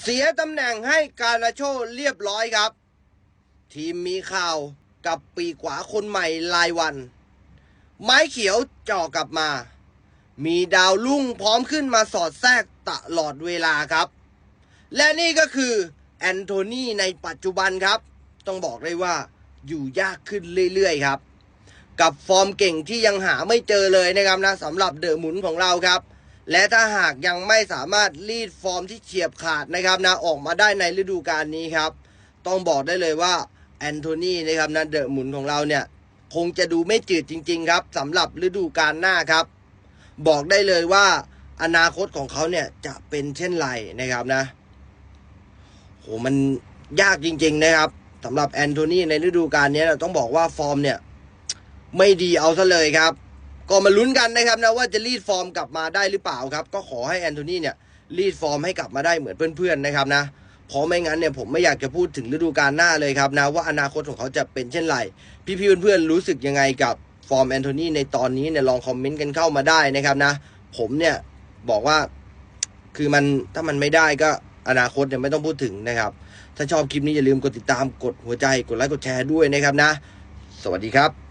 เสียตำแหน่งให้การาโชเรียบร้อยครับ ทีมมีข่าวกับปีกขวาคนใหม่รายวัน ไม้เขียวจ่อกลับมา มีดาวรุ่งพร้อมขึ้นมาสอดแทรกตลอดเวลาครับ และนี่ก็คือแอนโทนีในปัจจุบันครับ ต้องบอกเลยว่าอยู่ยากขึ้นเรื่อยๆครับ กับฟอร์มเก่งที่ยังหาไม่เจอเลยนะครับนะสำหรับเดอะหมุนของเราครับ และถ้าหากยังไม่สามารถรีดฟอร์มที่เฉียบขาดนะครับนะออกมาได้ในฤดูกาลนี้ครับ ต้องบอกได้เลยว่าแอนโทนีนะครับนะเดอะหมุนของเราเนี่ย คงจะดูไม่จืดจริง ๆ ครับสำหรับฤดูกาลหน้าครับ บอกได้เลยว่าอนาคตของเขาเนี่ยจะเป็นเช่นไรนะครับนะโหมันยากจริง ๆ นะครับสำหรับแอนโทนีในฤดูกาลนี้เราต้องบอกว่าฟอร์มเนี่ย ไม่ดีเอาซะเลยครับ ก็มาลุ้นกันนะครับนะว่าจะรีดฟอร์มกลับมาได้หรือเปล่าครับ ก็ขอให้แอนโทนีเนี่ยรีดฟอร์มให้กลับมาได้เหมือนเพื่อนๆนะครับนะเพราะไม่งั้นเนี่ยผมไม่อยากจะพูดถึงฤดูกาลหน้าเลยครับนะว่าอนาคตของเขาจะเป็นเช่นไร พี่ๆเพื่อนๆรู้สึกยังไงกับฟอร์มแอนโทนีในตอนนี้เนี่ยลองคอมเมนต์กันเข้ามาได้นะครับนะ ผมเนี่ยบอกว่าคือมันถ้ามันไม่ได้ก็อนาคตเนี่ยไม่ต้องพูดถึงนะครับ ถ้าชอบคลิปนี้อย่าลืมกดติดตามกดหัวใจกดไลค์กดแชร์ด้วยนะครับนะ สวัสดีครับ